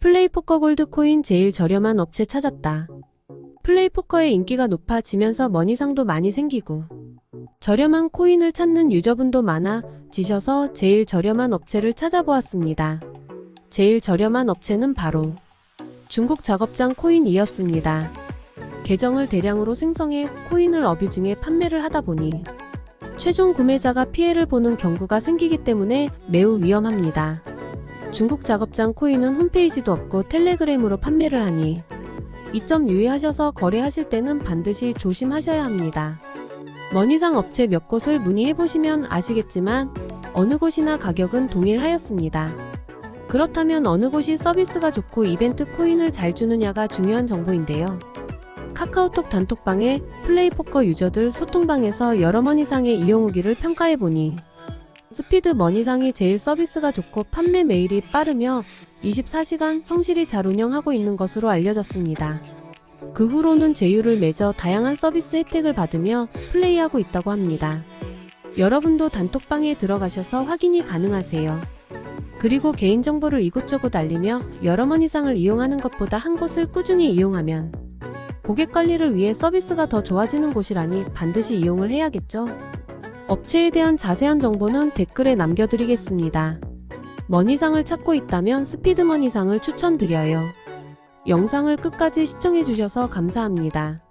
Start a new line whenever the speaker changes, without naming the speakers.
플레이포커 골드 코인 제일 저렴한 업체 찾았다. 플레이포커의 인기가 높아지면서 머니상도 많이 생기고 저렴한 코인을 찾는 유저분도 많아 지셔서 제일 저렴한 업체를 찾아보았습니다. 제일 저렴한 업체는 바로 중국 작업장 코인이었습니다. 계정을 대량으로 생성해 코인을 어뷰징해 판매를 하다 보니 최종 구매자가 피해를 보는 경우가 생기기 때문에 매우 위험합니다. 중국 작업장 코인은 홈페이지도 없고 텔레그램으로 판매를 하니 이 점 유의하셔서 거래하실 때는 반드시 조심하셔야 합니다. 머니상 업체 몇 곳을 문의해 보시면 아시겠지만 어느 곳이나 가격은 동일하였습니다. 그렇다면 어느 곳이 서비스가 좋고 이벤트 코인을 잘 주느냐가 중요한 정보인데요. 카카오톡 단톡방에 플레이포커 유저들 소통방에서 여러 머니상의 이용 후기를 평가해보니 스피드 머니상이 제일 서비스가 좋고 판매 메일이 빠르며 24시간 성실히 잘 운영하고 있는 것으로 알려졌습니다. 그 후로는 제휴를 맺어 다양한 서비스 혜택을 받으며 플레이하고 있다고 합니다. 여러분도 단톡방에 들어가셔서 확인이 가능하세요. 그리고 개인정보를 이곳저곳 알리며 여러 머니상을 이용하는 것보다 한 곳을 꾸준히 이용하면 고객 관리를 위해 서비스가 더 좋아지는 곳이라니 반드시 이용을 해야겠죠. 업체에 대한 자세한 정보는 댓글에 남겨드리겠습니다. 머니상을 찾고 있다면 스피드머니상을 추천드려요. 영상을 끝까지 시청해주셔서 감사합니다.